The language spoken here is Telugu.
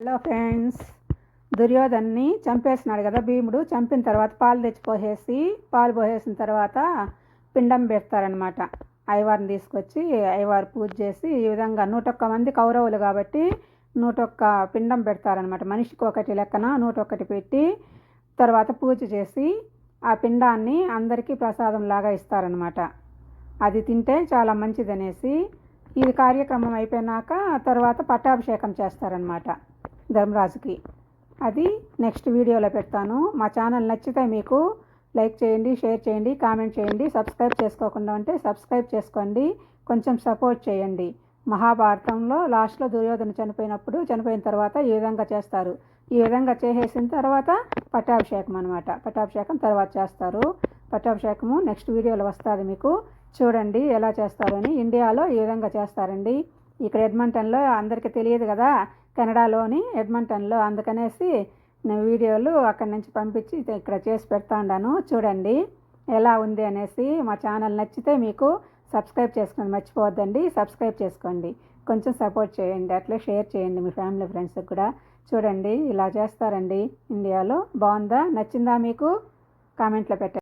Hello friends. దుర్యోధన్ని చంపేసినాడు కదా భీముడు. చంపిన తర్వాత పాలు తెచ్చిపోసేసి పాలు పోసేసిన తర్వాత పిండం పెడతారనమాట అయ్యవారిని తీసుకొచ్చి అయ్యవారు పూజ చేసి ఈ విధంగా నూటొక్క మంది కౌరవులు కాబట్టి నూటొక్క పిండం పెడతారనమాట మనిషికి ఒకటి లెక్కన నూటొక్కటి పెట్టి తర్వాత పూజ చేసి ఆ పిండాన్ని అందరికీ ప్రసాదం లాగా ఇస్తారనమాట అది తింటే చాలా మంచిదనేసి ఈ కార్యక్రమం అయిపోయినాక తర్వాత పట్టాభిషేకం చేస్తారనమాట ధర్మరాజుకి. అది నెక్స్ట్ వీడియోలో పెడతాను. మా ఛానల్ నచ్చితే మీకు లైక్ చేయండి షేర్ చేయండి కామెంట్ చేయండి సబ్స్క్రైబ్ చేసుకోకుండా ఉంటే సబ్స్క్రైబ్ చేసుకోండి కొంచెం సపోర్ట్ చేయండి. మహాభారతంలో లాస్ట్లో దుర్యోధన చనిపోయినప్పుడు చనిపోయిన తర్వాత ఈ విధంగా చేస్తారు? ఈ విధంగా చేసేసిన తర్వాత పట్టాభిషేకం అనమాట పట్టాభిషేకం తర్వాత చేస్తారు. పట్టాభిషేకము నెక్స్ట్ వీడియోలో వస్తుంది మీకు. చూడండి ఎలా చేస్తారని. అని ఇండియాలో ఈ విధంగా చేస్తారండి? ఇక్కడ ఎడ్మంటన్లో అందరికీ తెలియదు కదా. కెనడాలోని ఎడ్మంటన్లో అందుకనేసి నేను వీడియోలు అక్కడి నుంచి పంపించి ఇక్కడ చేసి పెడతా ఉన్నాను చూడండి ఎలా ఉంది అనేసి మా ఛానల్ నచ్చితే మీకు సబ్స్క్రైబ్ చేసుకోండి. మర్చిపోవద్దండి. సబ్స్క్రైబ్ చేసుకోండి. కొంచెం సపోర్ట్ చేయండి. అట్లా షేర్ చేయండి మీ ఫ్యామిలీ ఫ్రెండ్స్కి కూడా. చూడండి ఇలా చేస్తారండి ఇండియాలో. బాగుందా? నచ్చిందా మీకు? కామెంట్లో పెట్టండి.